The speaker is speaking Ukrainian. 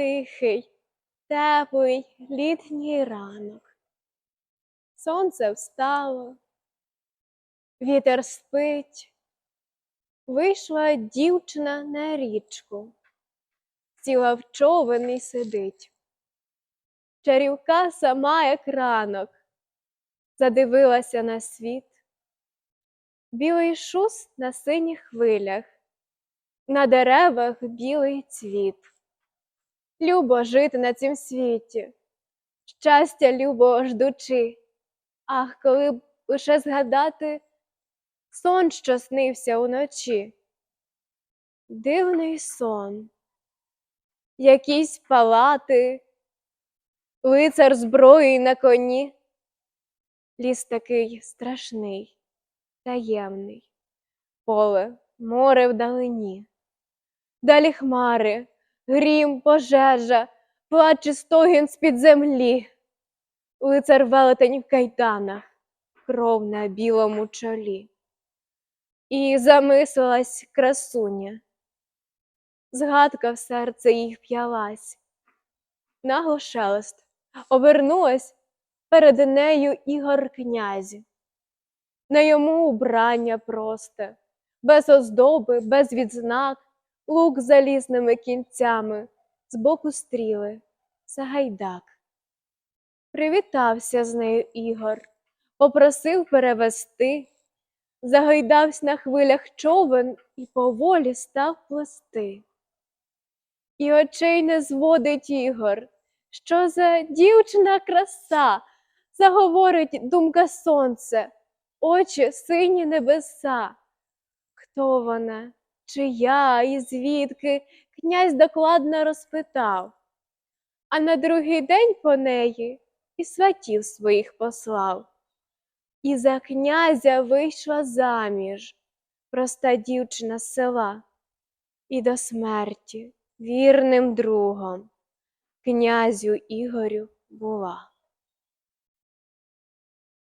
Тихий, теплий літній ранок. Сонце встало, вітер спить. Вийшла дівчина на річку, сіла в човен і сидить. Чарівка сама, як ранок, задивилася на світ. Білий шус на синіх хвилях, на деревах білий цвіт. Любо жити на цім світі, щастя любого ждучи. Ах, коли б лише згадати сон, що снився уночі. Дивний сон, якісь палати, лицар зброї на коні. Ліс такий страшний, таємний, поле, море вдалині. Далі хмари, грім, пожежа, плач і стогін з-під землі. Лицар велетень в кайданах, кров на білому чолі. І замислилась красуня. Згадка в серце їй вп'ялась. Нагло шелест, обернулась перед нею Ігор князь. На йому убрання просте, без оздоби, без відзнак, лук залізними кінцями, збоку стріли, Сагайдак. Привітався з нею Ігор, попросив перевести, загойдавсь на хвилях човен і поволі став плести. І очей не зводить Ігор, що за дівчина краса, заговорить думка сонце, очі сині небеса. Хто вона, чия і звідки, князь докладно розпитав, а на другий день по неї і сватів своїх послав. І за князя вийшла заміж, проста дівчина з села, і до смерті вірним другом князю Ігорю була.